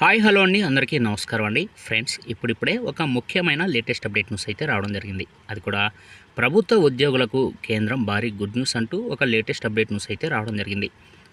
Hi hello అండి. అందరికీ నమస్కారం అండి. ఫ్రెండ్స్ ఇప్పుడిప్పుడే ఒక ముఖ్యమైన లేటెస్ట్ అప్డేట్ న్యూస్ అయితే రావడం జరిగింది. అది కూడా ప్రభుత్వ ఉద్యోగులకు కేంద్రం భారీ గుడ్ న్యూస్ అంటూ ఒక లేటెస్ట్ అప్డేట్ న్యూస్ అయితే రావడం జరిగింది.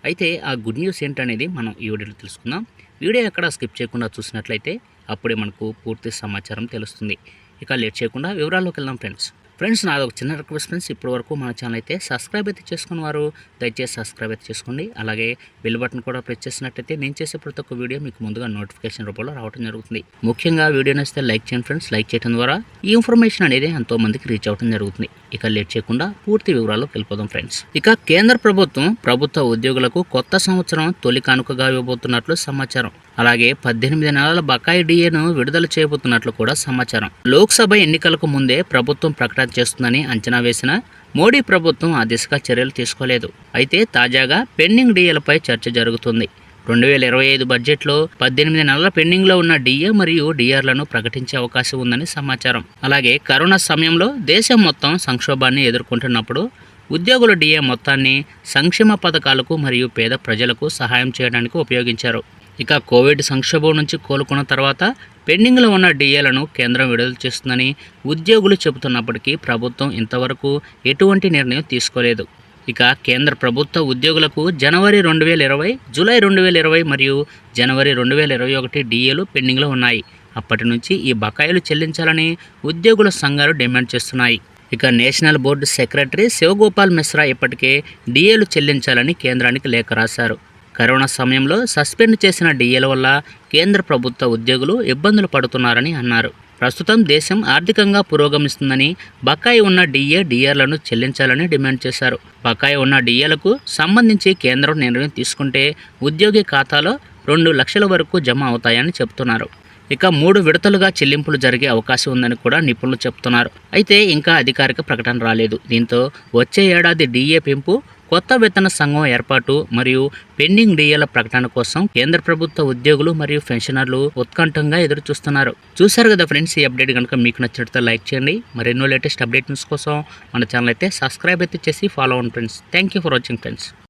అయితే ఆ గుడ్ న్యూస్ ఏంటనేది మనం ఈ వీడియోలో తెలుసుకుందాం. వీడియో ఎక్కడ స్కిప్ చేయకుండా చూసినట్లయితే అప్పుడే మనకు పూర్తి సమాచారం తెలుస్తుంది. ఇక లేట్ చేయకుండా వివరాల్లోకి వెళ్దాం ఫ్రెండ్స్. ఫ్రెండ్స్ నాది ఒక చిన్న రిక్వెస్ట్ ఫ్రెండ్స్. ఇప్పటి వరకు మన ఛానల్ అయితే సబ్స్క్రైబ్ అయితే చేసుకున్న వారు దయచేసి సబ్స్క్రైబ్ అయితే చేసుకోండి. అలాగే బెల్ బటన్ కూడా ప్రెస్ చేసినట్టయితే నేను చేసే ప్రతి ఒక్క వీడియో మీకు ముందుగా నోటిఫికేషన్ రూపంలో రావడం జరుగుతుంది. ముఖ్యంగా వీడియో నచ్చితే లైక్ చేయండి ఫ్రెండ్స్. లైక్ చేయడం ద్వారా ఈ ఇన్ఫర్మేషన్ అనేది ఎంతో మందికి రీచ్ అవడం జరుగుతుంది. ఇక లేట్ చేయకుండా పూర్తి వివరాల్లోకి వెళ్ళిపోదాం ఫ్రెండ్స్. ఇక కేంద్ర ప్రభుత్వం ప్రభుత్వ ఉద్యోగులకు కొత్త సంవత్సరం తొలి కానుకగా ఇవ్వబోతున్నట్లు సమాచారం. అలాగే పద్దెనిమిది నెలల బకాయి డిఏను విడుదల చేయబోతున్నట్లు కూడా సమాచారం. లోక్సభ ఎన్నికలకు ముందే ప్రభుత్వం ప్రకటన చేస్తుందని అంచనా వేసిన మోడీ ప్రభుత్వం ఆ దిశగా చర్యలు తీసుకోలేదు. అయితే తాజాగా పెండింగ్ డిఏలపై చర్చ జరుగుతుంది. రెండు వేల ఇరవై ఐదు బడ్జెట్లో పద్దెనిమిది నెలల పెండింగ్లో ఉన్న డిఏ మరియు డిఆర్లను ప్రకటించే అవకాశం ఉందని సమాచారం. అలాగే కరోనా సమయంలో దేశం మొత్తం సంక్షోభాన్ని ఎదుర్కొంటున్నప్పుడు ఉద్యోగుల డిఏ మొత్తాన్ని సంక్షేమ పథకాలకు మరియు పేద ప్రజలకు సహాయం చేయడానికి ఉపయోగించారు. ఇక కోవిడ్ సంక్షోభం నుంచి కోలుకున్న తర్వాత పెండింగ్లో ఉన్న డిఏలను కేంద్రం విడుదల చేస్తుందని ఉద్యోగులు చెబుతున్నప్పటికీ ప్రభుత్వం ఇంతవరకు ఎటువంటి నిర్ణయం తీసుకోలేదు. ఇక కేంద్ర ప్రభుత్వ ఉద్యోగులకు జనవరి రెండు వేల ఇరవై జూలై రెండు వేల ఇరవై మరియు జనవరి రెండు వేల ఇరవై ఒకటి డిఏలు పెండింగ్లో ఉన్నాయి. అప్పటి నుంచి ఈ బకాయిలు చెల్లించాలని ఉద్యోగుల సంఘాలు డిమాండ్ చేస్తున్నాయి. ఇక national board secretary Shivgopal Mishra ఇప్పటికే డిఏలు చెల్లించాలని కేంద్రానికి లేఖ రాశారు. కరోనా సమయంలో సస్పెండ్ చేసిన డిఏల వల్ల కేంద్ర ప్రభుత్వ ఉద్యోగులు ఇబ్బందులు పడుతున్నారని అన్నారు. ప్రస్తుతం దేశం ఆర్థికంగా పురోగమిస్తుందని బకాయి ఉన్న డిఏ డిఆర్లను చెల్లించాలని డిమాండ్ చేశారు. బకాయి ఉన్న డిఏలకు సంబంధించి కేంద్రం నిర్ణయం తీసుకుంటే ఉద్యోగి ఖాతాలో రెండు లక్షల వరకు జమ అవుతాయని చెబుతున్నారు. ఇక మూడు విడతలుగా చెల్లింపులు జరిగే అవకాశం ఉందని కూడా నిపుణులు చెబుతున్నారు. అయితే ఇంకా అధికారిక ప్రకటన రాలేదు. దీంతో వచ్చే ఏడాది డిఏ పెంపు కొత్త వేతన సంఘం ఏర్పాటు మరియు పెండింగ్ డిఏల ప్రకటన కోసం కేంద్ర ప్రభుత్వ ఉద్యోగులు మరియు పెన్షనర్లు ఉత్కంఠంగా ఎదురు చూస్తున్నారు చూశారు కదా ఫ్రెండ్స్ ఈ అప్డేట్ కనుక మీకు నచ్చినట్లయితే లైక్ చేయండి. మరెన్నో లేటెస్ట్ అప్డేట్ న్యూస్ కోసం మన ఛానల్ అయితే సబ్స్క్రైబ్ అయితే చేసి ఫాలో అవ్వండి friends. Thank you for watching friends